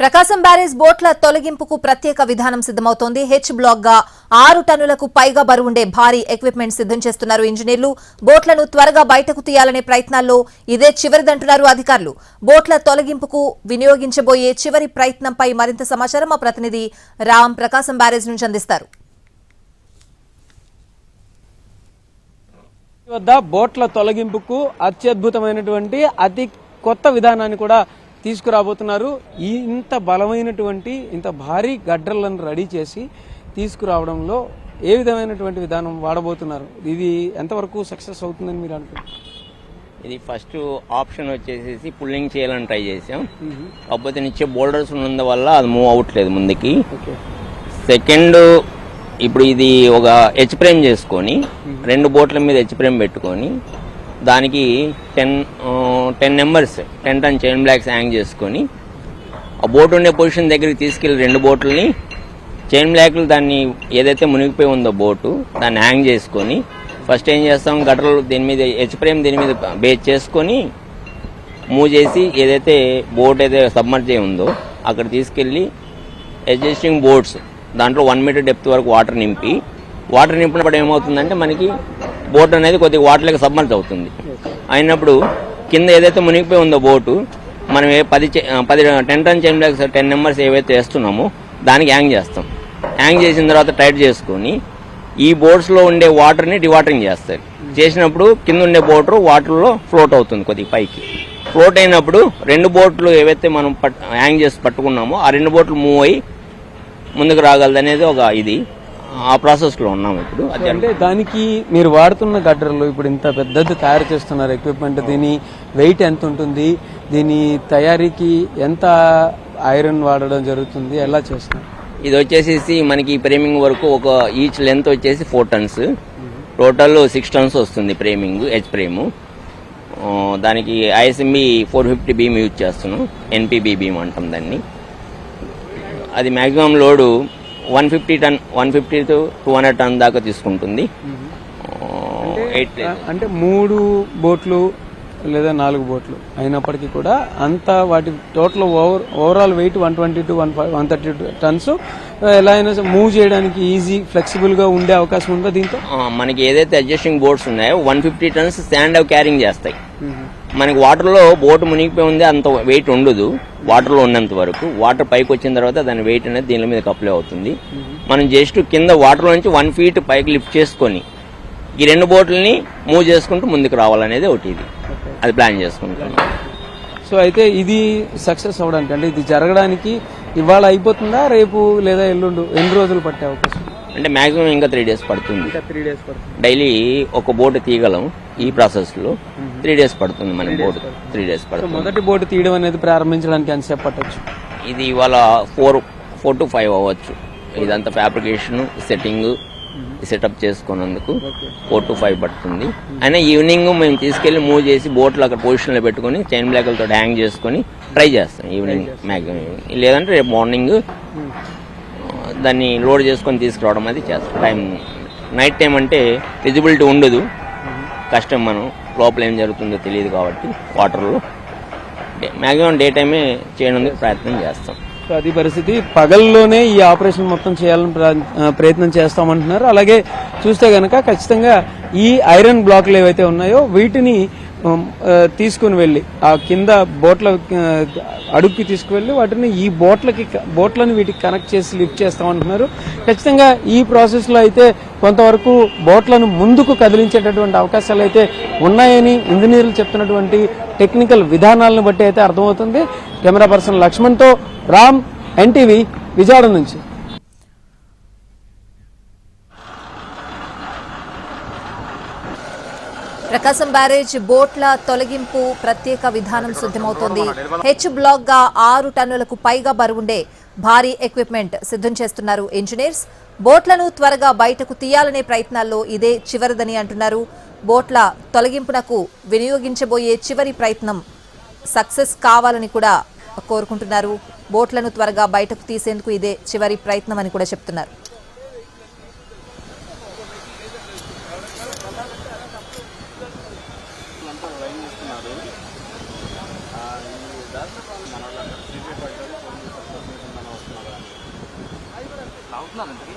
ప్రకాశం barrage బోట్ల తొలగింపుకు ప్రత్యేక విధానం సిద్దమవుతోంది H బ్లాక్గా ఆరు టన్నులకు పైగా బరువుండే భారీ ఎక్విప్మెంట్ సిద్దం చేస్తున్నారు ఇంజనీర్లు. బోట్లను త్వరగా బయటకు తీయాలనే ప్రయత్నాల్లో ఇదే చివరిదంటున్నారు అధికారులు. బోట్ల తొలగింపుకు వినియోగించబోయే చివరి ప్రయత్నంపై మరింత సమాచారం మా ప్రతినిధి రామ్ ప్రకాశం బ్యారేజ్ నుంచి అందిస్తారు. వద్ద బోట్ల తొలగింపుకు అత్యద్భుతమైనటువంటి అతి కొత్త విధానాన్ని కూడా తీసుకురాబోతున్నారు. ఇంత బలమైనటువంటి ఇంత భారీ గడ్డలను రెడీ చేసి తీసుకురావడంలో ఏ విధమైనటువంటి విధానం వాడబోతున్నారు? ఇది ఎంతవరకు సక్సెస్ అవుతుందని మీరు అనుకుంటున్నారు? ఇది ఫస్ట్ ఆప్షన్ వచ్చేసేసి పుల్లింగ్ చేయాలని ట్రై చేసాం. కాకపోతే నిచ్చే బోల్డర్స్ ఉన్నందు వల్ల అది మూవ్ అవ్వట్లేదు ముందుకి. సెకండ్ ఇప్పుడు ఇది ఒక హెచ్ ఫ్రేమ్ చేసుకొని రెండు బోట్ల మీద హెచ్ ఫ్రేమ్ పెట్టుకొని దానికి ten ten numbers ten ton chain blocks hang చేసుకొని ఆ బోట్ ఉండే పొజిషన్ దగ్గరికి తీసుకెళ్ళి రెండు బోట్లని చైన్ బ్లాక్లు దాన్ని ఏదైతే మునిగిపోయి ఉందో బోటు దాన్ని హ్యాంగ్ చేసుకొని ఫస్ట్ ఏం చేస్తాం గటర్లు దీని మీద హెచ్ ప్రేమ్ దీని మీద బేస్ చేసుకొని మూవ్ చేసి ఏదైతే బోట్ అయితే సబ్మర్జ్ అయి ఉందో అక్కడ తీసుకెళ్ళి అడ్జస్టింగ్ బోట్స్ దాంట్లో వన్ మీటర్ డెప్త్ వరకు వాటర్ నింపి వాటర్ నింపినప్పుడు ఏమవుతుందంటే మనకి బోట్ అనేది కొద్దిగా వాటర్లోకి సబ్మర్జ్ అవుతుంది. అయినప్పుడు కింద ఏదైతే మునిగిపోయి ఉందో బోటు మనం ఏ పది చే- పది ten ton chain bags ten numbers ఏవైతే వేస్తున్నామో దానికి హ్యాంగ్ చేస్తాం. హ్యాంగ్ చేసిన తర్వాత టైట్ చేసుకొని ఈ బోట్స్లో ఉండే వాటర్ని డివాటరింగ్ చేస్తారు. చేసినప్పుడు కింద ఉండే బోటర్ వాటర్లో ఫ్లోట్ అవుతుంది కొద్దిగా పైకి. ఫ్లోట్ అయినప్పుడు రెండు బోట్లు ఏవైతే మనం పట్ హ్యాంగ్ చేసి పట్టుకున్నామో ఆ రెండు బోట్లు మూవ్ అయ్యి ముందుకు రాగలదు అనేది ఒక ఇది. ఆ ప్రాసెస్లో ఉన్నాం ఇప్పుడు. అంటే దానికి మీరు వాడుతున్న గడ్డర్లు ఇప్పుడు ఇంత పెద్దది తయారు చేస్తున్నారు ఎక్విప్మెంట్ దీని వెయిట్ ఎంత ఉంటుంది? దీని తయారీకి ఎంత ఐరన్ వాడడం జరుగుతుంది? ఎలా చేస్తున్నారు? ఇది వచ్చేసేసి మనకి ప్రేమింగ్ వరకు ఒక ఈచ్ లెంత్ వచ్చేసి four tons total six tons వస్తుంది ప్రేమింగ్ హెచ్ ప్రేము ఆ, దానికి ISMB four fifty beam use చేస్తున్నాం. ఎన్పిబి బీమ్ అంటాం దాన్ని. అది maximum load one fifty ton one fifty to two hundred ton దాకా తీసుకుంటుంది. అంటే మూడు బోట్లు లేదా నాలుగు బోట్లు అయినప్పటికీ కూడా అంత వాటి total over overall weight one twenty to one one thirty tons. ఎలా అయినా మూవ్ చేయడానికి ఈజీ ఫ్లెక్సిబుల్గా ఉండే అవకాశం ఉందా దీంతో? మనకి ఏదైతే అడ్జస్టింగ్ బోట్స్ ఉన్నాయో one fifty tons stand carrying చేస్తాయి. మనకి వాటర్లో బోట్ మునిగిపోయి ఉంది అంత వెయిట్ ఉండదు. వాటర్లో ఉన్నంత వరకు. వాటర్ పైకి వచ్చిన తర్వాత దాని వెయిట్ అనేది దీని మీద అప్లై అవుతుంది. మనం జస్ట్ కింద వాటర్ నుంచి వన్ ఫీట్ పైకి లిఫ్ట్ చేసుకొని ఈ రెండు బోట్లని మూవ్ చేసుకుంటూ ముందుకు రావాలనేది ఒకటి ఇది. అది ప్లాన్ చేసుకుంటాం సో అయితే ఇది సక్సెస్ అవడానికి అంటే ఇది జరగడానికి ఇవాళ అయిపోతుందా రేపు లేదా ఎల్లుండు ఎన్ని రోజులు పట్టే అవకాశం? అంటే మాక్సిమం ఇంకా త్రీ డేస్ పడుతుంది. ఇంకా త్రీ డేస్ పడుతుంది. డైలీ ఒక బోట్ తీయగలం ఈ ప్రాసెస్లో. త్రీ డేస్ పడుతుంది మన బోట్ త్రీ డేస్ పడుతుంది. మొదటి బోటు తీయడం అనేది ప్రారంభించడానికి ఎంతసేపు పట్టచ్చు? ఇది ఇవాళ ఫోర్ ఫోర్ టు ఫైవ్ అవ్వచ్చు. ఇదంతా ఫ్యాబ్రికేషన్ సెట్టింగ్ సెటప్ చేసుకున్నందుకు ఫోర్ టు ఫైవ్ పడుతుంది. అయినా ఈవినింగ్ మేము తీసుకెళ్ళి మూవ్ చేసి బోట్లు అక్కడ పొజిషన్లో పెట్టుకుని చైన్ బ్లాక్లతో హ్యాంగ్ చేసుకొని ట్రై చేస్తాం. ఈవినింగ్ మ్యాక్సిమం లేదంటే రేపు మార్నింగ్ దాన్ని లోడ్ చేసుకొని తీసుకురావడం అది చేస్తాం. టైం నైట్ టైం అంటే విజిబిలిటీ ఉండదు. కష్టం మనం లోపల ఏం జరుగుతుందో తెలియదు కాబట్టి వాటర్లో. మ్యాక్సిమం డే టైమే చేయడానికి ప్రయత్నం చేస్తాం. సో అది పరిస్థితి. పగల్లోనే ఈ ఆపరేషన్ మొత్తం చేయాలని ప్ర- ప్రయత్నం చేస్తామంటున్నారు. అలాగే చూస్తే కనుక ఖచ్చితంగా ఈ ఐరన్ బ్లాక్లు ఏవైతే ఉన్నాయో వీటిని తీసుకుని వెళ్ళి ఆ కింద బోట్ల అడుగుకి తీసుకువెళ్ళి వాటిని ఈ బోట్లకి బోట్లను వీటికి కనెక్ట్ చేసి లిఫ్ట్ చేస్తామంటున్నారు ఖచ్చితంగా ఈ ప్రాసెస్లో అయితే కొంతవరకు బోట్లను ముందుకు కదిలించేటటువంటి అవకాశాలు అయితే ఉన్నాయని ఇంజనీర్లు చెప్తున్నటువంటి టెక్నికల్ విధానాలను బట్టి అయితే అర్థమవుతుంది. కెమెరా పర్సన్ లక్ష్మణ్తో రామ్ ఎన్టీవీ విజయవాడ నుంచి. ప్రకాశం బ్యారేజ్ బోట్ల తొలగింపు ప్రత్యేక విధానం సిద్ధమవుతోంది హెచ్ బ్లాక్గా ఆరు టన్నులకు పైగా బరువుండే భారీ ఎక్విప్మెంట్ సిద్ధం చేస్తున్నారు ఇంజనీర్స్ బోట్లను త్వరగా బయటకు తీయాలనే ప్రయత్నాల్లో ఇదే చివరిదని అంటున్నారు బోట్ల తొలగింపునకు వినియోగించబోయే చివరి ప్రయత్నం సక్సెస్ కావాలని కూడా కోరుకుంటున్నారు బోట్లను త్వరగా బయటకు తీసేందుకు ఇదే చివరి ప్రయత్నం అని కూడా చెప్తున్నారు మన వాళ్ళందరూ శ్రీపే పడ్డారు అవుతున్నారు అందుకే